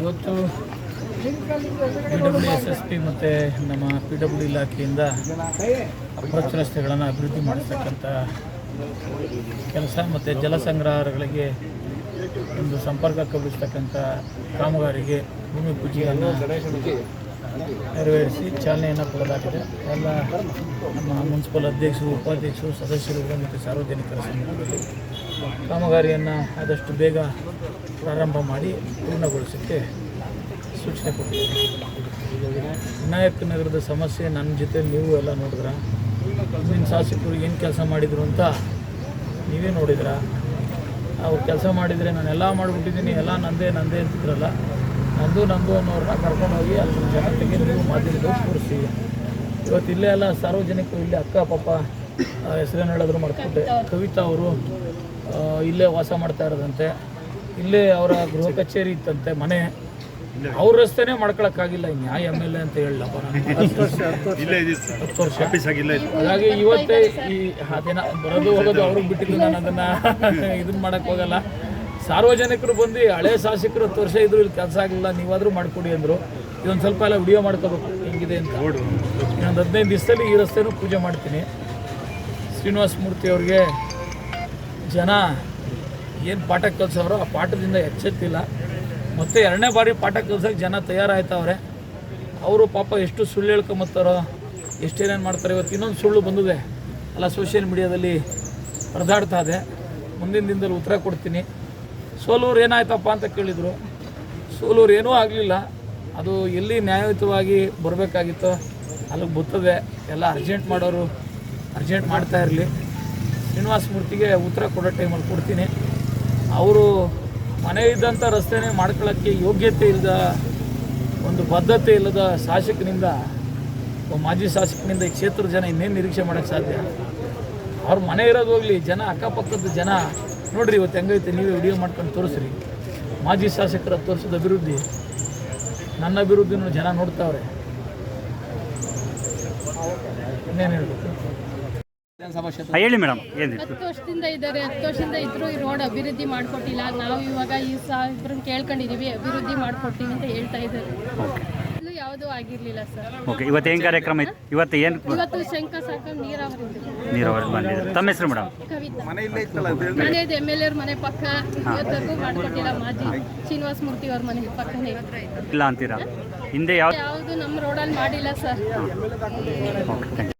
ಇವತ್ತು P W S S P ಮತ್ತು ನಮ್ಮ ಪಿ ಡಬ್ಲ್ಯೂ ಇಲಾಖೆಯಿಂದ ಅಪ್ರೋಚ್ ರಸ್ತೆಗಳನ್ನು ಅಭಿವೃದ್ಧಿ ಮಾಡಿಸ್ತಕ್ಕಂಥ ಕೆಲಸ ಮತ್ತು ಜಲ ಸಂಗ್ರಹಗಳಿಗೆ ಒಂದು ಸಂಪರ್ಕ ಕಲ್ಪಿಸ್ತಕ್ಕಂಥ ಕಾಮಗಾರಿಗೆ ಭೂಮಿ ಪೂಜೆಯನ್ನು ನೆರವೇರಿಸಿ ಚಾಲನೆಯನ್ನು ಕೊಡಲಾಗಿದೆ. ಎಲ್ಲ ನಮ್ಮ ಮುನ್ಸಿಪಲ್ ಅಧ್ಯಕ್ಷರು, ಉಪಾಧ್ಯಕ್ಷರು ಸದಸ್ಯರುಗಳು ಮತ್ತು ಸಾರ್ವಜನಿಕರ ಸಂಘದಲ್ಲಿ ಕಾಮಗಾರಿಯನ್ನು ಆದಷ್ಟು ಬೇಗ ಪ್ರಾರಂಭ ಮಾಡಿ ಪೂರ್ಣಗೊಳಿಸೋಕ್ಕೆ ಸೂಚನೆ ಕೊಟ್ಟಿದ್ದೀನಿ ವಿನಾಯಕ ನಗರದ ಸಮಸ್ಯೆ ನನ್ನ ಜೊತೆ ನೀವು ಎಲ್ಲ ನೋಡಿದ್ರ? ಹಿಂದಿನ ಶಾಸಕರು ಏನು ಕೆಲಸ ಮಾಡಿದರು ಅಂತ ನೀವೇ ನೋಡಿದ್ರ? ಅವ್ರು ಕೆಲಸ ಮಾಡಿದರೆ ನಾನು ಎಲ್ಲ ಮಾಡಿಬಿಟ್ಟಿದ್ದೀನಿ, ಎಲ್ಲ ನಂದೇ ನಂದೇ ಅಂತಿದ್ರಲ್ಲ, ನಂದು ನಂದು ಅನ್ನೋರನ್ನ ಕರ್ಕೊಂಡೋಗಿ ಅಲ್ಲಿ ಜನತೆಗೆ ನೀವು ಮಾಧ್ಯಮದಲ್ಲಿ ತೋರಿಸಿ ಇವತ್ತು ಇಲ್ಲೇ ಎಲ್ಲ ಸಾರ್ವಜನಿಕರು ಇಲ್ಲಿ ಅಕ್ಕ ಪಾಪ ಹೆಸರೇನು ಹೇಳಿದ್ರು ಮಾಡ್ಕೊಂಡೆ ಕವಿತಾ ಅವರು ಇಲ್ಲೇ ವಾಸ ಮಾಡ್ತಾ ಇರೋದಂತೆ. ಇಲ್ಲೇ ಅವರ ಗೃಹ ಕಚೇರಿ ಇತ್ತಂತೆ ಮನೆ. ಅವ್ರ ರಸ್ತೆನೇ ಮಾಡ್ಕೊಳಕ್ಕಾಗಿಲ್ಲ ನ್ಯಾಯ ಎಂ ಎಲ್ ಎ ಅಂತ ಹೇಳಪ್ಪ ಇದೆ ಹತ್ತು ವರ್ಷ. ಹಾಗಾಗಿ ಇವತ್ತೇ ಈ ಅದೇನ ಬರೋದು ಹೋಗೋದು ಅವ್ರಿಗೆ ಬಿಟ್ಟಿದ್ದು ನಾನು ಅದನ್ನ ಇದನ್ನ ಮಾಡಕ್ ಹೋಗಲ್ಲ. ಸಾರ್ವಜನಿಕರು ಬಂದು ಹಳೆ ಶಾಸಕರು ಹತ್ತು ವರ್ಷ ಇದ್ರು ಇಲ್ಲಿ ಕೆಲಸ ಆಗಿಲ್ಲ ನೀವಾದ್ರೂ ಮಾಡ್ಕೊಡಿ ಅಂದ್ರು. ಇದೊಂದು ಸ್ವಲ್ಪ ಎಲ್ಲ ವಿಡಿಯೋ ಮಾಡ್ಕೋಬೇಕು ಹೆಂಗಿದೆ ಅಂತ. ನಾನು ಹದಿನೈದು ದಿವಸದಲ್ಲಿ ಈ ರಸ್ತೆನೂ ಪೂಜೆ ಮಾಡ್ತೀನಿ. ಶ್ರೀನಿವಾಸ ಮೂರ್ತಿ ಅವ್ರಿಗೆ ಜನ ಏನು ಪಾಠ ಕಲ್ಸವ್ರು ಆ ಪಾಠದಿಂದ ಎಚ್ಚೆತ್ತಿಲ್ಲ. ಮತ್ತೆ ಎರಡನೇ ಬಾರಿ ಪಾಠ ಕಲ್ಸೋಕೆ ಜನ ತಯಾರಾಯ್ತವ್ರೆ. ಅವರು ಪಾಪ ಎಷ್ಟು ಸುಳ್ಳು ಹೇಳ್ಕೊಂಬತ್ತಾರೋ ಎಷ್ಟೇನೇನು ಮಾಡ್ತಾರೆ ಇವತ್ತು ಇನ್ನೊಂದು ಸುಳ್ಳು ಬಂದಿದೆ ಅಲ್ಲ ಸೋಷಿಯಲ್ ಮೀಡಿಯಾದಲ್ಲಿ ಪರದಾಡ್ತಾ ಇದೆ. ಮುಂದಿನ ದಿನದಲ್ಲಿ ಉತ್ತರ ಕೊಡ್ತೀನಿ. ಸೋಲೂರು ಏನಾಯ್ತಪ್ಪ ಅಂತ ಕೇಳಿದರು. ಸೋಲೂರು ಏನೂ ಆಗಲಿಲ್ಲ. ಅದು ಎಲ್ಲಿ ನ್ಯಾಯಯುತವಾಗಿ ಬರಬೇಕಾಗಿತ್ತೋ ಅಲ್ಲಿಗೆ ಬತ್ತದೆ. ಎಲ್ಲ ಅರ್ಜೆಂಟ್ ಮಾಡೋರು ಅರ್ಜೆಂಟ್ ಮಾಡ್ತಾ ಇರಲಿ. ಶ್ರೀನಿವಾಸ ಮೂರ್ತಿಗೆ ಉತ್ತರ ಕೊಡೋ ಟೈಮಲ್ಲಿ ಕೊಡ್ತೀನಿ. ಅವರು ಮನೆ ಇದ್ದಂಥ ರಸ್ತೆನೇ ಮಾಡ್ಕೊಳ್ಳೋಕ್ಕೆ ಯೋಗ್ಯತೆ ಇಲ್ಲದ ಒಂದು ಬದ್ಧತೆ ಇಲ್ಲದ ಶಾಸಕನಿಂದ ಮಾಜಿ ಶಾಸಕನಿಂದ ಈ ಕ್ಷೇತ್ರದ ಜನ ಇನ್ನೇನು ನಿರೀಕ್ಷೆ ಮಾಡೋಕ್ಕೆ ಸಾಧ್ಯ? ಅವ್ರ ಮನೆ ಇರೋದು ಹೋಗಲಿ, ಜನ ಅಕ್ಕಪಕ್ಕದ ಜನ. ನೋಡ್ರಿ ಇವತ್ತು ಹೆಂಗೈತೆ, ನೀವೇ ವಿಡಿಯೋ ಮಾಡ್ಕೊಂಡು ತೋರಿಸ್ರಿ. ಮಾಜಿ ಶಾಸಕರ ತೋರಿಸಿದ ಅಭಿವೃದ್ಧಿ. ನನ್ನ ಅಭಿವೃದ್ಧಿನೂ ಜನ ನೋಡ್ತಾವ್ರೆ. ಇನ್ನೇನು ಹೇಳ್ಬೇಕು? ಹಾಂ ಹೇಳಿ ಮೇಡಮ್ ಏನಿತ್ತು ಹತ್ತು ವರ್ಷದಿಂದ ಇದ್ದಾರೆ ಹತ್ತು ವರ್ಷದಿಂದ ಇದ್ರು ಈ ರೋಡ್ ಅಭಿವೃದ್ಧಿ ಮಾಡಿಕೊಟ್ಟಿಲ್ಲ. ನಾವು ಇವಾಗ ಈ ಸಾಹೇಬ್ರನ್ನ ಕೇಳ್ಕೊಂಡಿದೀವಿ ಅಭಿವೃದ್ಧಿ ಮಾಡಿಕೊಡ್ತೀವಿ ಅಂತ ಹೇಳ್ತಾ ಇದ್ದಾರೆ. ಇಲ್ಲೂ ಯಾವುದೂ ಆಗಿರಲಿಲ್ಲ ಸರ್. ಓಕೆ ಇವತ್ತು ಏನು ಕಾರ್ಯಕ್ರಮ ಇತ್ತು? ಇವತ್ತು ಏನು ಇವತ್ತು ಶಂಕ ಸಾಕ ನೀರಾವರಿ ನೀರಾವರಿ ಬಂದಿದೆ. ತಮ್ಮ ಹೆಸರು ಮೇಡಮ್? ಕವಿತಾ. ಮನೆಯದು ಎಂ ಎಲ್ ಎರ್ ಮನೆ ಪಕ್ಕ. ಇವತ್ತರೆಗೂ ಮಾಡಿಕೊಟ್ಟಿಲ್ಲ ಮಾಜಿ ಶ್ರೀನಿವಾಸ ಮೂರ್ತಿ ಅವ್ರ ಮನೆ ಪಕ್ಕನೇ. ಇಲ್ಲ ಅಂತೀರಾ? ಹಿಂದೆ ಯಾವ ಯಾವುದು ನಮ್ಮ ರೋಡಲ್ಲಿ ಮಾಡಿಲ್ಲ ಸರ್. Okay thank you